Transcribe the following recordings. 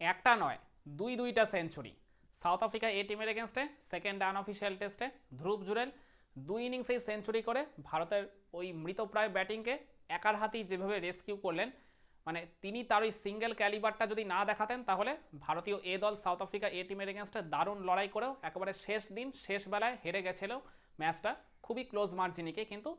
একটা নয়, দুই দুইটা সেঞ্চুরি সাউথ আফ্রিকা এ টিমের এগেনস্টে সেকেন্ড আনঅফিসিয়াল টেস্টে ধ্রুব জুরেল দুই ইনিংসেই সেঞ্চুরি করে ভারতের ওই মৃতপ্রায় ব্যাটিংকে একার হাতেই যেভাবে রেস্কিউ করলেন মানে তিনি তার ওই সিঙ্গেল ক্যালিবারটা যদি না দেখাতেন, তাহলে ভারতীয় এ দল সাউথ আফ্রিকা এ টিমের এগেনস্টে দারুণ লড়াই করেও একেবারে শেষ দিন, শেষ বেলায় হেরে গেছিল ম্যাচটা খুবই ক্লোজ মার্জিনিকে কিন্তু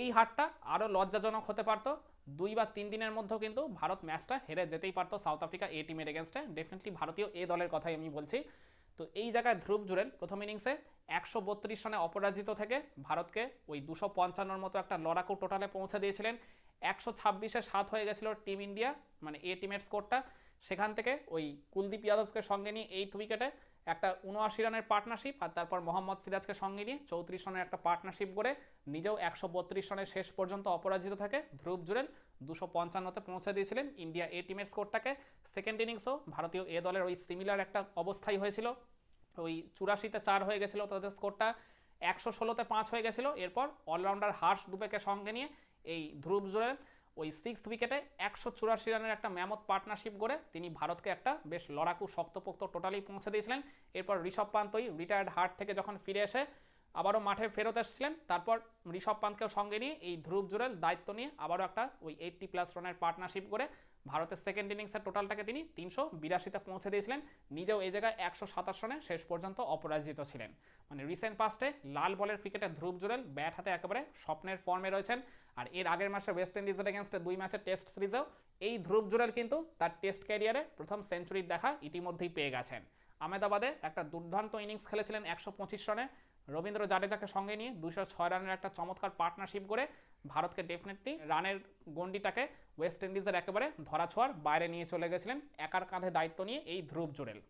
এই হারটা আরও লজ্জাজনক হতে পারতো। দুই বা তিন দিনের মধ্যেও কিন্তু ভারত ম্যাচটা হেরে যেতেই পারতো সাউথ আফ্রিকা এ টিমের এগেনস্টে ডেফিনেটলি ভারতীয় এ দলের কথাই আমি বলছি। তো এই জায়গায় ধ্রুব জুরেল প্রথম ইনিংসে একশো বত্রিশ রানে অপরাজিত থেকে ভারতকে ওই দুশো পঞ্চান্নর মতো একটা লড়াকু টোটালে পৌঁছে দিয়েছিলেন। একশো ছাব্বিশে সাত হয়ে গেছিল টিম ইন্ডিয়া মানে এ টিমের স্কোরটা সেখান থেকে ওই কুলদীপ যাদবকে সঙ্গে নিয়ে এইট উইকেটে একটা উনআশি রানের পার্টনারশিপ আর তারপর মোহাম্মদ সিরাজকে সঙ্গে নিয়ে চৌত্রিশ রানের একটা পার্টনারশিপ করে নিজেও একশো বত্রিশ রানের শেষ পর্যন্ত অপরাজিত থাকে। ধ্রুব জুরেল দুশো পঞ্চান্নতে পৌঁছে দিয়েছিলেন ইন্ডিয়া এ টিমের স্কোরটাকে সেকেন্ড ইনিংসও ভারতীয় এ দলের ওই সিমিলার একটা অবস্থাই হয়েছিল। ওই চুরাশিতে চার হয়ে গেছিল তাদের স্কোরটা একশো ষোলোতে পাঁচ হয়ে গেছিল। এরপর অলরাউন্ডার হার্ষ দুবেকে সঙ্গে নিয়ে এই ধ্রুব জুরেল ওই সিক্স উইকেটে একশো চুরাশি রানের একটা ম্যামত পার্টনারশিপ করে তিনি ভারতকে একটা বেশ লড়াকু শক্তপোক্ত টোটালি পৌঁছে দিয়েছিলেন। এরপর ঋষভ পান্তই রিটায়ার্ড হার্ট থেকে যখন ফিরে এসে আবারও মাঠে ফেরত এসেছিলেন। তারপর ঋষভ পান্তকেও সঙ্গে নিয়ে এই ধ্রুব জুরেল দায়িত্ব নিয়ে আবারও একটা ওই এইটটি প্লাস রানের পার্টনারশিপ করে ভারতের সেকেন্ড ইনিংসের টোটালটাকে তিনি তিনশো বিরাশিতে পৌঁছে দিয়েছিলেন। নিজেও এই জায়গায় একশো সাতাশ রানে শেষ পর্যন্ত অপরাজিত ছিলেন। মানে রিসেন্ট পাস্টে লাল বলের ক্রিকেটে ধ্রুব জুরেল ব্যাট হাতে একেবারে স্বপ্নের ফর্মে রয়েছেন। আর এর আগের মাসে ওয়েস্ট ইন্ডিজের এগেনস্টে দুই ম্যাচের টেস্ট সিরিজেও এই ধ্রুব জুরেল কিন্তু তার টেস্ট ক্যারিয়ারে প্রথম সেঞ্চুরির দেখা ইতিমধ্যেই পেয়ে গেছেন। আহমেদাবাদে একটা দুর্দান্ত ইনিংস খেলেছিলেন একশো পঁচিশ রানে। রবীন্দ্র জাডেজাকে সঙ্গে নিয়ে দুশো ছয় রানের একটা চমৎকার পার্টনারশিপ করে ভারতকে ডেফিনেটলি রানের গন্ডিটাকে ওয়েস্ট ইন্ডিজের একেবারে ধরাছোঁয়ার বাইরে নিয়ে চলে গেছিলেন। একার কাঁধে দায়িত্ব নিয়ে এই ধ্রুব জুরেল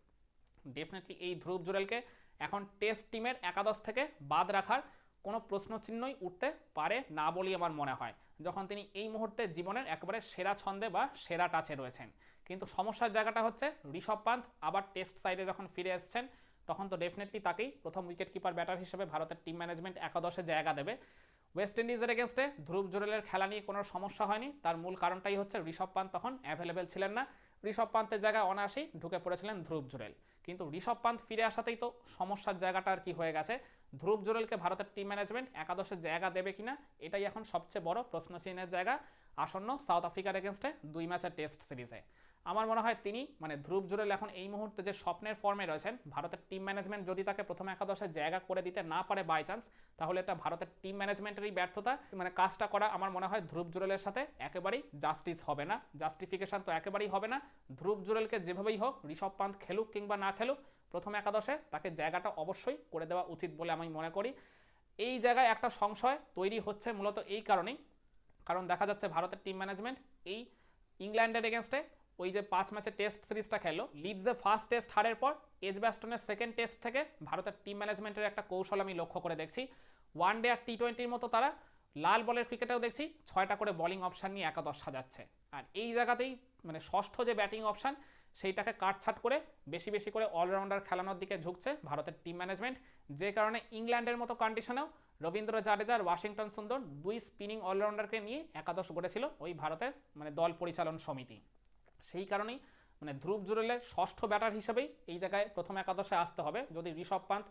ডেফিনেটলি এই ধ্রুব জুরেলকে এখন টেস্ট টিমের একাদশ থেকে বাদ রাখার কোনো প্রশ্নচিহ্নই উঠতে পারে না বলেই আমার মনে হয়। যখন তিনি এই মুহূর্তে জীবনের একেবারে সেরা ছন্দে বা সেরা টাচে রয়েছেন। কিন্তু সমস্যার জায়গাটা হচ্ছে ঋষভ পান্ত আবার টেস্ট সাইডে যখন ফিরে এসছেন তখন তো ডেফিনেটলি তাকেই প্রথম উইকেট কিপার ব্যাটার হিসেবে ভারতের টিম ম্যানেজমেন্ট একাদশে জায়গা দেবে। ওয়েস্ট ইন্ডিজের এগেনস্টে ধ্রুব জুরেলের খেলা নিয়ে কোনো সমস্যা হয়নি। তার মূল কারণটাই হচ্ছে ঋষভ পান্ত তখন অ্যাভেলেবেল ছিলেন না। ঋষভ পান্তের জায়গায় অনায়াসেই ঢুকে পড়েছিলেন ধ্রুব জুরেল। কিন্তু ঋষভ পান্ত ফিরে আসাতেই তো সমস্যার জায়গাটা আর কি হয়ে গেছে। ধ্রুব জুরেলকে ভারতের টিম ম্যানেজমেন্ট একাদশের জায়গা দেবে কিনা, এটাই এখন সবচেয়ে বড় প্রশ্নচিহ্নের জায়গা। আসন্ন সাউথ আফ্রিকার এগেনস্টে দুই ম্যাচের টেস্ট সিরিজে আমার মনে হয় তিনি মানে ধ্রুব জুরেল এখন এই মুহূর্তে যে স্বপ্নের ফর্মে রয়েছেন, ভারতের টিম ম্যানেজমেন্ট যদি তাকে প্রথম একাদশে জায়গা করে দিতে না পারে বাই চান্স তাহলে এটা ভারতের টিম ম্যানেজমেন্টেরই ব্যর্থতা। মানে কাজটা করা আমার মনে হয় ধ্রুব জুরেলের সাথে একেবারেই জাস্টিস হবে না। জাস্টিফিকেশন তো একেবারেই হবে না। ধ্রুব জুরেলকে যেভাবেই হোক, ঋষভ পান্ত খেলুক কিংবা না খেলুক, প্রথম একাদশে তাকে জায়গাটা অবশ্যই করে দেওয়া উচিত বলে আমি মনে করি। এই জায়গায় একটা সংশয় তৈরি হচ্ছে মূলত এই কারণেই। কারণ দেখা যাচ্ছে ভারতের টিম ম্যানেজমেন্ট এই ইংল্যান্ডের এগেনস্টে ওই যে পাঁচ ম্যাচে টেস্ট সিরিজটা খেললো লিডসে ফার্স্ট টেস্ট হারের পর এজ ব্যাস্টনের সেকেন্ড টেস্ট থেকে ভারতের টিম ম্যানেজমেন্টের একটা কৌশল আমি লক্ষ্য করে দেখছি। ওয়ান ডে আর টি টোয়েন্টির মতো তারা লাল বলের ক্রিকেটেও দেখছি, ছয়টা করে বোলিং অপশান নিয়ে একাদশ সাজাচ্ছে। আর এই জায়গাতেই মানে ষষ্ঠ যে ব্যাটিং অপশান সেইটাকে কাটছাট করে বেশি বেশি করে অলরাউন্ডার খেলানোর দিকে ঝুঁকছে ভারতের টিম ম্যানেজমেন্ট যে কারণে ইংল্যান্ডের মতো কন্ডিশনেও রবীন্দ্র জাডেজার ওয়াশিংটন সুন্দর দুই স্পিনিং অলরাউন্ডারকে নিয়ে একাদশ গড়েছিল ওই ভারতের মানে দল পরিচালন সমিতি। সেই কারণেই মানে ধ্রুব জুরেলের ষষ্ঠ ব্যাটার হিসেবেই এই জায়গায় প্রথম একাদশে আসতে হবে। যদি ঋষভ পান্ত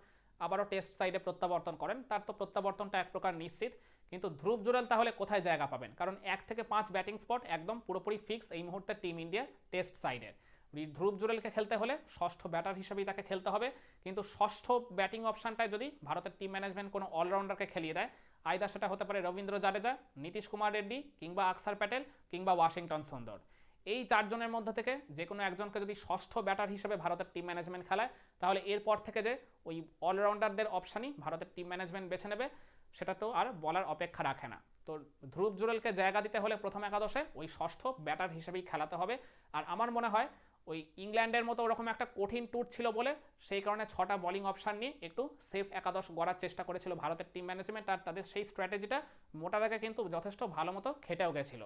আবারও টেস্ট সাইডে প্রত্যাবর্তন করেন, তার তো প্রত্যাবর্তনটা এক প্রকার নিশ্চিত। কিন্তু ধ্রুব জুরেল তাহলে কোথায় জায়গা পাবেন? কারণ এক থেকে পাঁচ ব্যাটিং স্পট একদম পুরোপুরি ফিক্স এই মুহূর্তে টিম ইন্ডিয়া টেস্ট সাইডের ধ্রুব জুরেলকে খেলতে হলে ষষ্ঠ ব্যাটার হিসেবেই তাকে খেলতে হবে। কিন্তু ষষ্ঠ ব্যাটিং অপশানটায় যদি ভারতের টিম ম্যানেজমেন্ট কোনো অলরাউন্ডারকে খেলিয়ে দেয় আয়দা সেটা হতে পারে রবীন্দ্র জাডেজা, নীতিশ কুমার রেড্ডি কিংবা আকসার প্যাটেল কিংবা ওয়াশিংটন সুন্দর। এই চারজনের মধ্যে থেকে যে কোনো একজনকে যদি ষষ্ঠ ব্যাটার হিসেবে ভারতের টিম ম্যানেজমেন্ট খেলায়, তাহলে এরপর থেকে যে ওই অলরাউন্ডারদের অপশানই ভারতের টিম ম্যানেজমেন্ট বেছে নেবে, সেটা তো আর বলার অপেক্ষা রাখে না। তো ধ্রুব জুরেলকে জায়গা দিতে হলে প্রথম একাদশে ওই ষষ্ঠ ব্যাটার হিসেবেই খেলাতে হবে। আর আমার মনে হয় ওই ইংল্যান্ডের মতো ওরকম একটা কঠিন ট্যুর ছিল বলে সেই কারণে ছটা বোলিং অপশান নিয়ে একটু সেফ একাদশ গড়ার চেষ্টা করেছিল ভারতের টিম ম্যানেজমেন্ট আর তাদের সেই স্ট্র্যাটেজিটা মোটা দাগে কিন্তু যথেষ্ট ভালো মতো খেটেও গেছিল।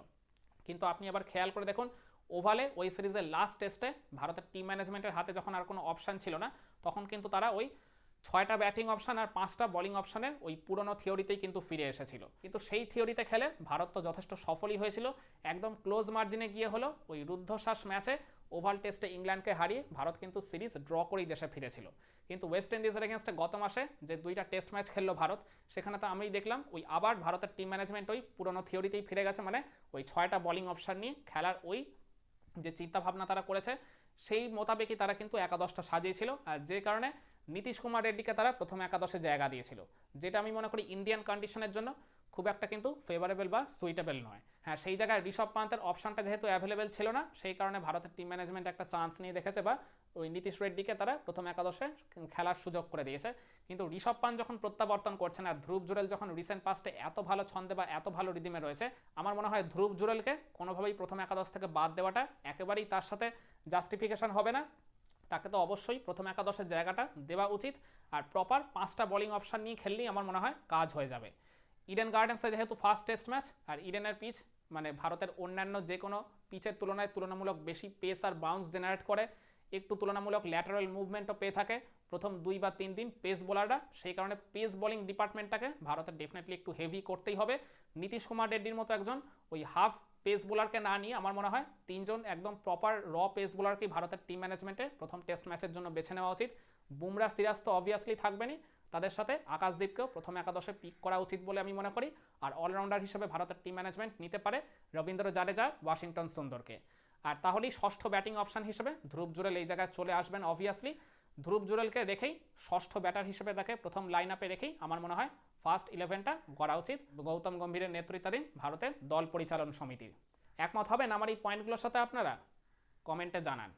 কিন্তু আপনি আবার খেয়াল করে দেখুন, ওভালে ওই সিরিজের লাস্ট টেস্টে ভারতের টিম ম্যানেজমেন্টের হাতে যখন আর কোনো অপশান ছিল না, তখন কিন্তু তারা ওই ছয়টা ব্যাটিং অপশান আর পাঁচটা বোলিং অপশানের ওই পুরনো থিওরিতেই কিন্তু ফিরে এসেছিল। কিন্তু সেই থিওরিতে খেলে ভারত তো যথেষ্ট সফলই হয়েছিল। একদম ক্লোজ মার্জিনে গিয়ে হলো ওই রুদ্ধশ্বাস ম্যাচে ওভাল টেস্টে ইংল্যান্ডকে হারিয়ে ভারত কিন্তু সিরিজ ড্র করেই দেশে ফিরেছিল। কিন্তু ওয়েস্ট ইন্ডিজের এগেনস্টে গত মাসে যে দুইটা টেস্ট ম্যাচ খেললো ভারত, সেখানে তো আমি দেখলাম ওই আবার ভারতের টিম ম্যানেজমেন্ট ওই পুরনো থিওরিতেই ফিরে গেছে। মানে ওই ছয়টা বোলিং অপশান নিয়ে খেলার ওই যে চিন্তাভাবনা তারা করেছে, সেই মোতাবেকই তারা কিন্তু একাদশটা সাজিয়েছিল। আর যে কারণে নীতিশ কুমার রেড্ডিকে তারা প্রথম একাদশে জায়গা দিয়েছিল। যেটা আমি মনে করি ইন্ডিয়ান কন্ডিশনের জন্য। খুব একটা কিন্তু ফেভারেবল বা সুইটেবল নয়। হ্যাঁ সেই জায়গায় ঋষভ পান্তের অপশনটা যেহেতু অ্যাভেলেবেল ছিল না, সেই কারণে ভারতের টিম ম্যানেজমেন্ট একটা চান্স নিয়ে দেখেছে বা ওই নীতিশ রেড্ডিকে তারা প্রথম একাদশে খেলার সুযোগ করে দিয়েছে। কিন্তু ঋষভ পান্ত যখন প্রত্যাবর্তন করছেন আর ধ্রুব জুরেল যখন রিসেন্ট পাস্টে এত ভালো ছন্দে বা এত ভালো রিদিমে রয়েছে, আমার মনে হয় ধ্রুব জুরেলকে কোনোভাবেই প্রথম একাদশ থেকে বাদ দেওয়াটা একেবারেই তার সাথে জাস্টিফিকেশন হবে না। তাকে তো অবশ্যই প্রথম একাদশের জায়গাটা দেওয়া উচিত। আর প্রপার পাঁচটা বোলিং অপশন নিয়ে খেললেই আমার মনে হয় কাজ হয়ে যাবে। ইডেন গার্ডেন্সে যেহেতু ফার্স্ট টেস্ট ম্যাচ আর ইডেনের পিচ মানে ভারতের অন্যান্য যে কোনো পিচের তুলনায় তুলনামূলক বেশি পেস আর বাউন্স জেনারেট করে, একটু তুলনামূলক ল্যাটারাল মুভমেন্টও পেয়ে থাকে। প্রথম দুই বা তিন দিন পেস বোলাররা সেই কারণে পেস বোলিং ডিপার্টমেন্টটাকে ভারতের ডেফিনেটলি একটু হেভি করতেই হবে। নীতিশ কুমার রেড্ডির মতো একজন, ওই হাফ পেস বোলারকে না নিয়ে আমার মনে হয় তিনজন একদম প্রপার র পেস বোলারকেই ভারতের টিম ম্যানেজমেন্টে প্রথম টেস্ট ম্যাচের জন্য বেছে নেওয়া উচিত। বুমরা সিরাজ তো অবভিয়াসলি থাকবেনই। তাদের সাথে আকাশদীপকেও প্রথম একাদশে পিক করা উচিত বলে আমি মনে করি। আর অলরাউন্ডার হিসেবে ভারতের টিম ম্যানেজমেন্ট নিতে পারে রবীন্দ্র জাডেজা, ওয়াশিংটন সুন্দরকে। আর তাহলেই ষষ্ঠ ব্যাটিং অপশন হিসেবে ধ্রুব জুরেল এই জায়গায় চলে আসবেন অবভিয়াসলি ধ্রুব জুরেলকে রেখেই ষষ্ঠ ব্যাটার হিসেবে তাকে প্রথম লাইন আপে রেখেই আমার মনে হয় ফার্স্ট ইলেভেনটা গড়া উচিত গৌতম গম্ভীরের নেতৃত্বাধীন ভারতের দল পরিচালন সমিতির। একমত হবেন আমার এই পয়েন্টগুলোর সাথে আপনারা? কমেন্টে জানান।